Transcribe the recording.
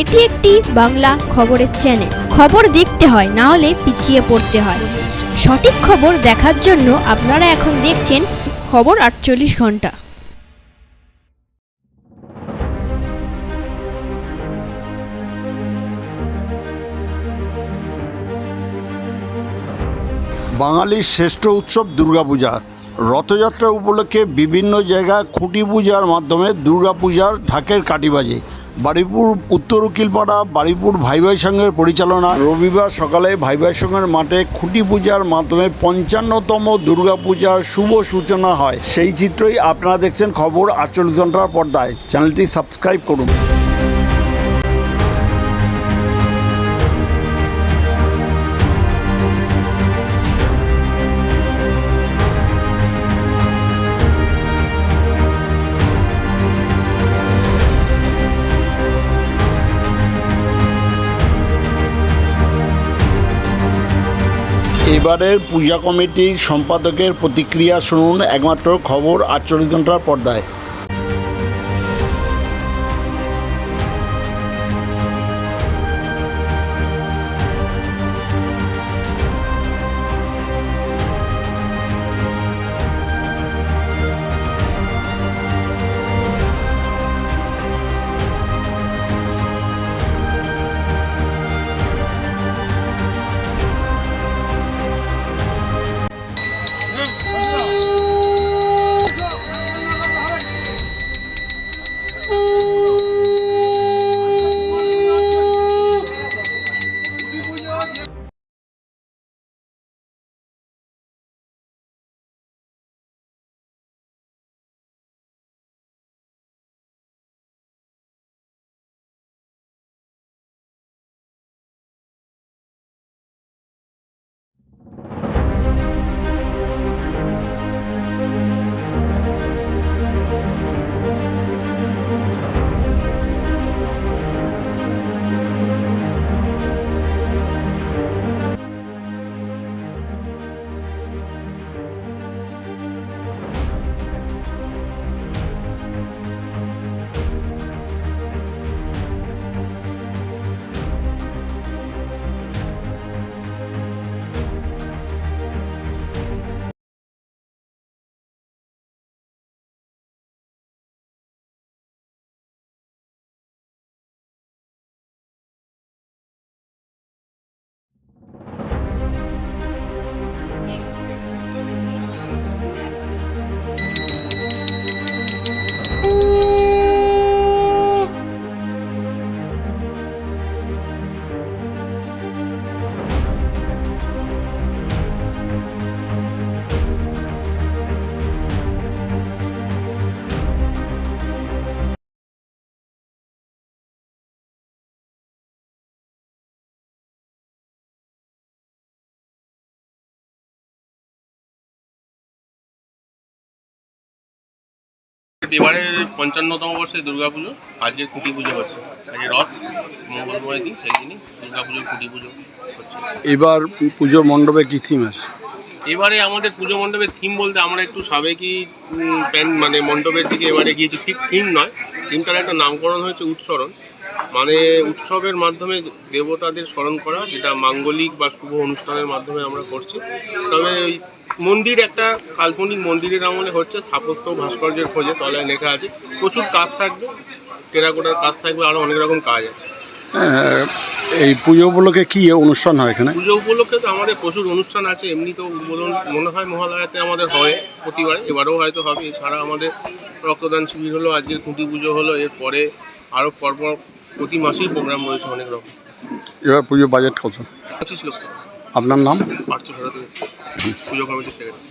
এটি একটি বাংলা খবরের চ্যানেল খবর দেখতে হয়, না হলে পিছিয়ে পড়তে হয়। সঠিক খবর দেখার জন্য আপনারা এখন দেখছেন খবর আটচল্লিশ ঘণ্টা। বাঙালির শ্রেষ্ঠ উৎসব দুর্গাপূজা। রথযাত্রা উপলক্ষে বিভিন্ন জায়গায় খুঁটি পূজার মাধ্যমে দুর্গাপূজার ঢাকের কাটি বাজে। বাড়িপুর উত্তর উকিলপাড়া বাড়িপুর ভাই ভাই সঙ্গের পরিচালনা। রবিবার সকালে ভাই ভাই সঙ্গের মাঠে খুঁটি পূজার মাধ্যমে পঞ্চান্নতম দুর্গাপূজার শুভ সূচনা হয়। সেই চিত্রই আপনারা দেখছেন খবর আটচল্লিশ ঘণ্টার পর্দায়। চ্যানেলটি সাবস্ক্রাইব করুন। এবারের পূজা কমিটির সম্পাদকের প্রতিক্রিয়া শুনুন একমাত্র খবর আটচল্লিশ ঘণ্টার পর্দায়। এবারে পঞ্চান্নতম বর্ষে দুর্গা পুজো আজকে খুঁটি পুজো হচ্ছে। আজকে রথ মঙ্গলময় দিন সেই দিনই দুর্গা পুজোর খুঁটি পুজো হচ্ছে। এবার পুজো মণ্ডপে কি থিম আছে? এবারে আমাদের পুজো মণ্ডপের থিম বলতে আমরা একটু সাবেকি প্যান মানে মণ্ডপের দিকে এবারে গিয়েছি। ঠিক থিম নয়। থিমটার একটা নামকরণ হয়েছে উৎসরণ। মানে উৎসবের মাধ্যমে দেবতাদের স্মরণ করা যেটা মাঙ্গলিক বা শুভ অনুষ্ঠানের মাধ্যমে আমরা করছি। তবে ওই মন্দির একটা কাল্পনিক মন্দিরের আমলে হচ্ছে স্থাপত্য ভাস্কর্যের খোঁজে তলায় লেখা আছে। প্রচুর কাজ থাকবে টেরাকোটার কাজ থাকবে আরও অনেক রকম কাজ আছে। এই পুজো উপলক্ষে কি অনুষ্ঠান হয় এখানে? পুজো উপলক্ষে তো আমাদের প্রচুর অনুষ্ঠান আছে এমনি তো উদ্বোধন মনে হয় মহালয়াতে আমাদের হয় প্রতিবার এবারেও হয়তো হবে। এছাড়া আমাদের রক্তদান শিবির হলো আজকের খুঁটি পুজো হলো এরপরে আরও পরপর প্রতি মাসেই প্রোগ্রাম রয়েছে অনেক রকম। এবার পুজো বাজেট কত? পঁচিশ লক্ষ। আপনার নাম? পার্থ সরাতে পুজো কমিটির সেক্রেটারি